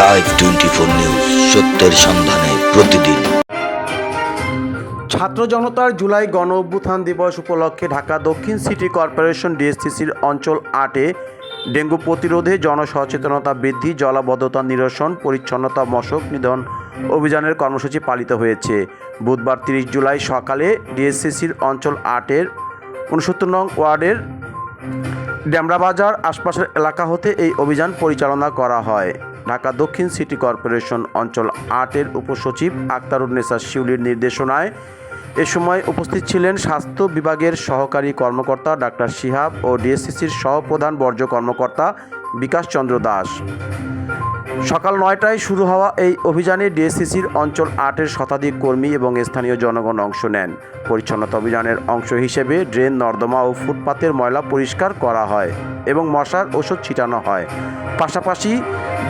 Live twenty four news সত্যের সন্ধানে প্রতিদিন। ছাত্র জনতার জুলাই গণ অভ্যুত্থান দিবস উপলক্ষে ঢাকা দক্ষিণ সিটি কর্পোরেশন ডিএসসিসির অঞ্চল আটে ডেঙ্গু প্রতিরোধে জনসচেতনতা বৃদ্ধি, জলাবদ্ধতা নিরসন, পরিচ্ছন্নতা মশক নিধন অভিযানের কর্মসূচি পালিত হয়েছে। বুধবার তিরিশ জুলাই সকালে ডিএসসিসির অঞ্চল আটের উনসত্তর নং ওয়ার্ডের ডেমরাবাজার আশপাশের এলাকা হতে এই অভিযান পরিচালনা করা হয়। ঢাকা দক্ষিণ সিটি কর্পোরেশন অঞ্চল আটের উপসচিব আক্তারুন্নেসা শিউলির নির্দেশনায় এ সময় উপস্থিত ছিলেন স্বাস্থ্য বিভাগের সহকারী কর্মকর্তা ডাক্তার শিহাব ও ডিএসসিসির সহপ্রধান বর্জ্য কর্মকর্তা বিকাশ চন্দ্র দাস। সকাল নয়টায় শুরু হওয়া এই অভিযানে ডিএসসিসির অঞ্চল আটের শতাধিক কর্মী এবং স্থানীয় জনগণ অংশ নেন। পরিচ্ছন্নতা অভিযানের অংশ হিসেবে ড্রেন, নর্দমা ও ফুটপাতের ময়লা পরিষ্কার করা হয় এবং মশার ওষুধ ছিটানো হয়। পাশাপাশি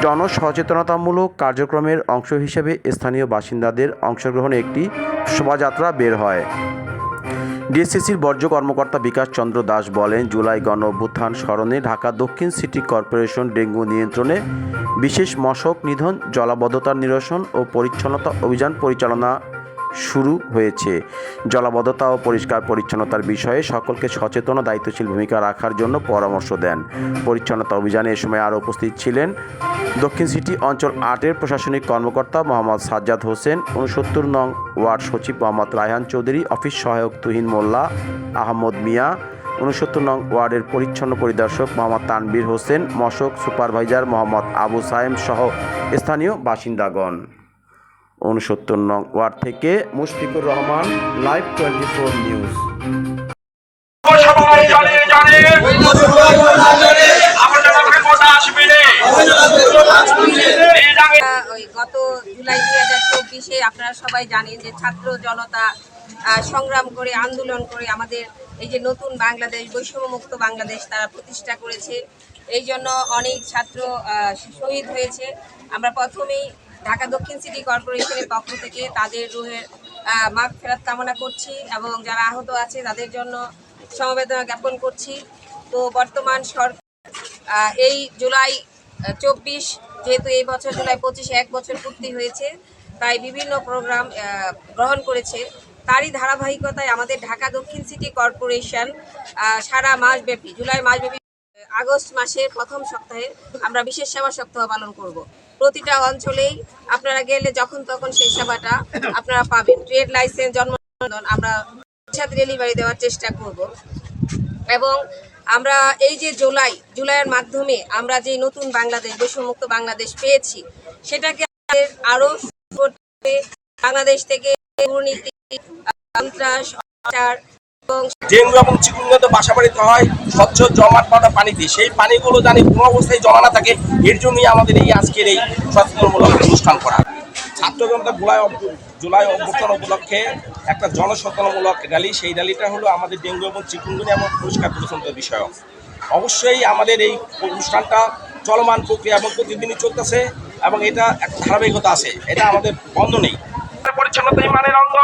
জনসচেতনতামূলক কার্যক্রমের অংশ হিসেবে স্থানীয় বাসিন্দাদের অংশগ্রহণে একটি শোভাযাত্রা বের হয়। ডিএসসিসির বর্জ্য কর্মকর্তা বিকাশ চন্দ্র দাস বলেন, জুলাই গণ স্মরণে ঢাকা দক্ষিণ সিটি কর্পোরেশন ডেঙ্গু নিয়ন্ত্রণে বিশেষ মশক নিধন, জলাবদ্ধতার নিরসন ও পরিচ্ছন্নতা অভিযান পরিচালনা শুরু হয়েছে। জলাবদ্ধতা ও পরিষ্কার পরিচ্ছন্নতার বিষয়ে সকলকে সচেতন ও দায়িত্বশীল ভূমিকা রাখার জন্য পরামর্শ দেন। পরিচ্ছন্নতা অভিযানে এ সময় আরও উপস্থিত ছিলেন দক্ষিণ সিটি অঞ্চল আটের প্রশাসনিক কর্মকর্তা মোহাম্মদ সাজ্জাদ হোসেন উনসত্তর নং ওয়ার্ড সচিব মোহাম্মদ রায়হান চৌধুরী অফিস সহায়ক তুহিন মোল্লা আহমদ মিয়া উনসত্তর নং ওয়ার্ডের পরিচ্ছন্ন পরিদর্শক মোহাম্মদ তানবীর হোসেন মশক সুপারভাইজার মোহাম্মদ আবু সায়েম সহ স্থানীয় বাসিন্দাগণ। উনসত্তর নং ওয়ার্ড থেকে Mushfiqur Rahman live twenty four news সবাই জানে জানে আমাদের মুখে কথা আসবে রে এই জানে ওই গত জুলাই দুই হাজার চব্বিশে আপনারা সবাই জানেন যে ছাত্র জনতা সংগ্রাম করে, আন্দোলন করে আমাদের এই যে নতুন বাংলাদেশ, বৈষম্যমুক্ত বাংলাদেশ তারা প্রতিষ্ঠা করেছে। এই জন্য অনেক ছাত্র শহীদ হয়েছে। আমরা প্রথমেই ঢাকা দক্ষিণ সিটি কর্পোরেশনের পক্ষ থেকে তাদের রুহের মাগ ফেরত কামনা করছি এবং যারা আহত আছে তাদের জন্য সমবেদনা জ্ঞাপন করছি। তো বর্তমান সরকার এই জুলাই চব্বিশ যেহেতু এই বছর জুলাই পঁচিশে এক বছর পূর্তি হয়েছে, তাই বিভিন্ন প্রোগ্রাম গ্রহণ করেছে। তারই ধারাবাহিকতায় আমাদের ঢাকা দক্ষিণ সিটি কর্পোরেশন সারা মাসব্যাপী, জুলাই মাসব্যাপী, আগস্ট মাসের প্রথম সপ্তাহে আমরা বিশেষ সেবা সপ্তাহ পালন করব। প্রতিটা অঞ্চলেই আপনারা গেলে যখন তখন সেই সেবাটা আপনারা পাবেন। ট্রেড লাইসেন্স জন্ম আমরা ডেলিভারি দেওয়ার চেষ্টা করব। এবং আমরা এই যে জুলাই, জুলাইয়ের মাধ্যমে আমরা যে নতুন বাংলাদেশ, বৈষম্যমুক্ত বাংলাদেশ পেয়েছি, সেটাকে আমাদের আরও বাংলাদেশ থেকে দুর্নীতি, সন্ত্রাস এবং ডেঙ্গু এবং চিকুনগুলো তো বাসা বাড়িতে হয়, স্বচ্ছ জমাট বাঁধা পানিতে, সেই পানিগুলো জানি কোনো অবস্থায় জমা না থাকে, এর জন্যই আমাদের এই আজকের এই সচেতনমূলক অনুষ্ঠান করা। ছাত্র জনতা জুলাই জুলাই অভ্যুত্থান উপলক্ষে একটা জনসচেতনমূলক র্যালি। সেই র্যালিটা হলো আমাদের ডেঙ্গু এবং চিকুনগুনি এবং পরিষ্কার পরিচ্ছন্নতার বিষয় অবশ্যই আমাদের এই অনুষ্ঠানটা চলমান প্রক্রিয়া এবং প্রতিদিনই চলতেছে এবং এটা একটা ধারাবাহিকতা আছে। এটা আমাদের বন্ধ নেই। পরিচ্ছন্নতা ইমানের অঙ্গ।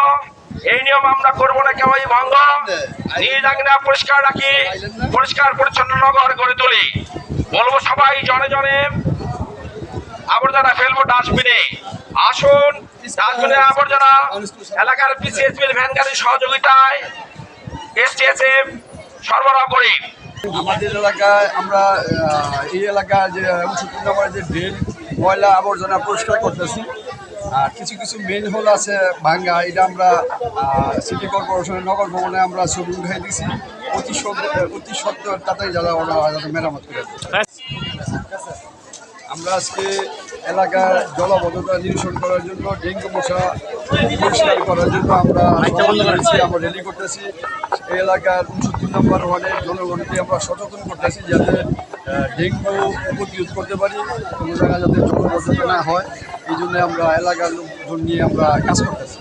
এই নিয়ম আমরা করব না কেউই ভঙ্গ। আঙ্গিনা পরিষ্কার রাখি। পরিষ্কার পরিচ্ছন্ন নগর গড়ে তুলি। বলব সবাই জনে জনে আবর্জনা ফেলব ডাস্টবিনে। আসুন ডাস্টবিনের আবর্জনা এলাকার পিসিএসবির ভ্যান গাড়ির সহযোগিতায় এসটিএসএফ সরবরাহ করি। আমাদের এলাকায় আমরা এই এলাকায় যে নম্বরে যে ড্রেন ময়লা আবর্জনা পরিষ্কার করতেছি আর কিছু কিছু মেন হোল আছে ভাঙ্গা এটা আমরা সিটি কর্পোরেশনের নগর ভবনে আমরা ছবি উঠাই দিছি। অতি সত্য- অতি সত্য তাড়াতাড়ি যারা ওরা মেরামত করে। আমরা আজকে এলাকার জলাবদ্ধতা নিরসন করার জন্য, ডেঙ্গু মশা পরিষ্কার করার জন্য আমরা আমরা রেডি করতেছি। এই এলাকার উনসত্তর নম্বর ওয়ার্ডের জনগণকে আমরা সচেতন করতেছি যাতে ডেঙ্গু প্রতিরোধ করতে পারি, কোনো জায়গায় যাতে জলবদ্ধতা না হয়। এই জন্য আমরা এলাকার লোকজন নিয়ে আমরা কাজ করতেছি।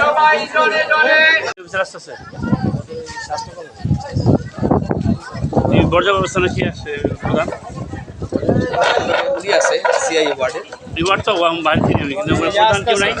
সবাই জনে জনে বর্জ্য ব্যবস্থানে কি আছে। প্রধান আছে সিআই ওয়ার্ডে রিওয়ার্ড তো বাইরে থেকে কিন্তু প্রধান কেউ নাই।